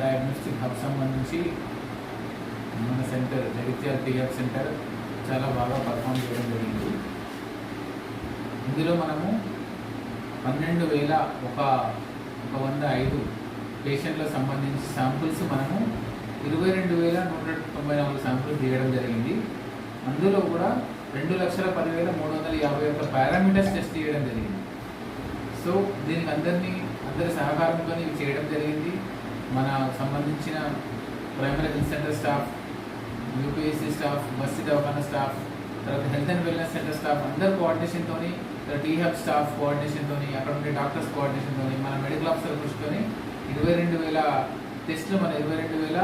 Diagnostic hub సంబంధించి మన centre Jagtial TR centre చాలా బాగా పర్ఫామ్ చేయడం జరిగింది. ఇందులో మనము పన్నెండు వేల ఒక ఒక వంద ఐదు పేషెంట్లకు సంబంధించి శాంపుల్స్ మనము ఇరవై రెండు వేల నూట తొంభై నాలుగు శాంపుల్స్ తీయడం జరిగింది. అందులో కూడా రెండు లక్షల పదివేల మూడు వందల యాభై ఒక్క పారామీటర్స్ టెస్ట్ చేయడం జరిగింది. సో దీనికి అందరినీ అందరి సహకారంతో ఇవి చేయడం జరిగింది. మన సంబంధించిన primary health centre staff UPSC staff bus దవాఖాన స్టాఫ్ తర్వాత health and wellness centre staff అందరు కోఆర్డినేషన్తో టీ హబ్ స్టాఫ్ కోఆర్డినేషన్తో అక్కడ ఉండే డాక్టర్స్ కోఆర్డినేషన్తో మన మెడికల్ ఆఫీసర్ కృషితోని ఇరవై రెండు వేల టెస్టులు మన ఇరవై రెండు వేల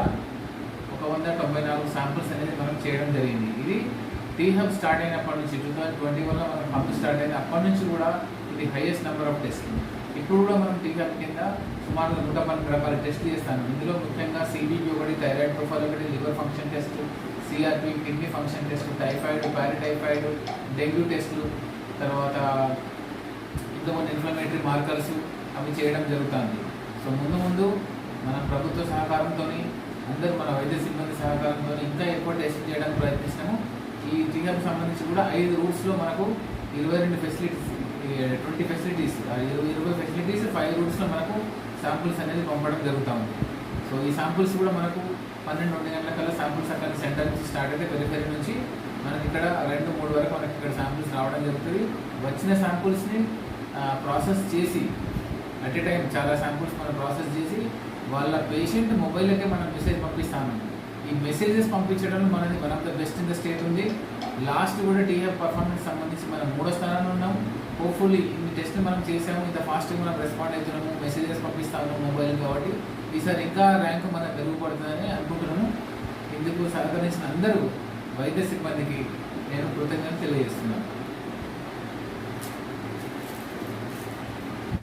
ఒక వంద తొంభై నాలుగు శాంపుల్స్ అనేది మనం చేయడం జరిగింది. ఇది టీ హబ్ స్టార్ట్ అయినప్పటి నుంచి టూ థౌసండ్ ట్వంటీ వన్లో మనం హబ్ స్టార్ట్ అయింది అప్పటి నుంచి కూడా ది హైయెస్ట్ నెంబర్ ఆఫ్ టెస్ట్లు. ఇప్పుడు కూడా మనం టీ కింద సుమారు నూట పన్నెండు రకాల టెస్ట్లు చేస్తాను. ఇందులో ముఖ్యంగా సిబిపి ఒకటి థైరాయిడ్ ప్రొఫైల్ ఒకటి liver function test CRP kidney function test typhoid paratyphoid dengue టెస్టులు తర్వాత ఇంకా కొన్ని ఇన్ఫ్లమేటరీ మార్కర్స్ అవి చేయడం జరుగుతుంది. సో ముందు ముందు మన ప్రభుత్వ సహకారంతో అందరూ మన వైద్య సిబ్బంది సహకారంతో ఇంకా ఎక్కువ టెస్ట్ చేయడానికి ప్రయత్నిస్తాము. ఈ టీకాకు సంబంధించి కూడా ఐదు రూట్స్లో మనకు ఇరవై రెండు ఫెసిలిటీస్ ట్వంటీ ఫెసిలిటీస్ ఇరవై ఇరవై ఫెసిలిటీస్ ఫైవ్ రూట్స్లో మనకు శాంపుల్స్ అనేది పంపడం జరుగుతూ ఉంది సో ఈ శాంపుల్స్ కూడా మనకు పన్నెండు రెండు గంటల కల్లా శాంపుల్స్ అక్కడ సెంటర్ నుంచి స్టార్ట్ అయితే పెరిఫెరీ నుంచి మనకి ఇక్కడ రెండు మూడు వరకు మనకి ఇక్కడ శాంపుల్స్ రావడం జరుగుతుంది. వచ్చిన శాంపుల్స్ని ప్రాసెస్ చేసి అట్ ఏ టైం చాలా శాంపుల్స్ మనం ప్రాసెస్ చేసి వాళ్ళ పేషెంట్ మొబైల్కే మనం మెసేజ్ పంపిస్తాము. ఈ మెసేజెస్ పంపించడంలో మనది one of the best in the state ఉంది. లాస్ట్ కూడా టీఎఫ్ పర్ఫార్మెన్స్ సంబంధించి మనం మూడో స్థానంలో ఉన్నాం. హోప్ఫుల్లీ ఈ టెస్ట్ మనం చేసాము ఇంత ఫాస్ట్గా మనం రెస్పాండ్ అవుతున్నాము మెసేజెస్ పంపిస్తాము మొబైల్ కాబట్టి. ఈసారి ఇంకా ర్యాంక్ మనం మెరుగుపడుతుందని అనుకుంటున్నాము. ఇందుకు సహకరించిన అందరూ వైద్య సిబ్బందికి నేను కృతజ్ఞత తెలియజేస్తున్నాను.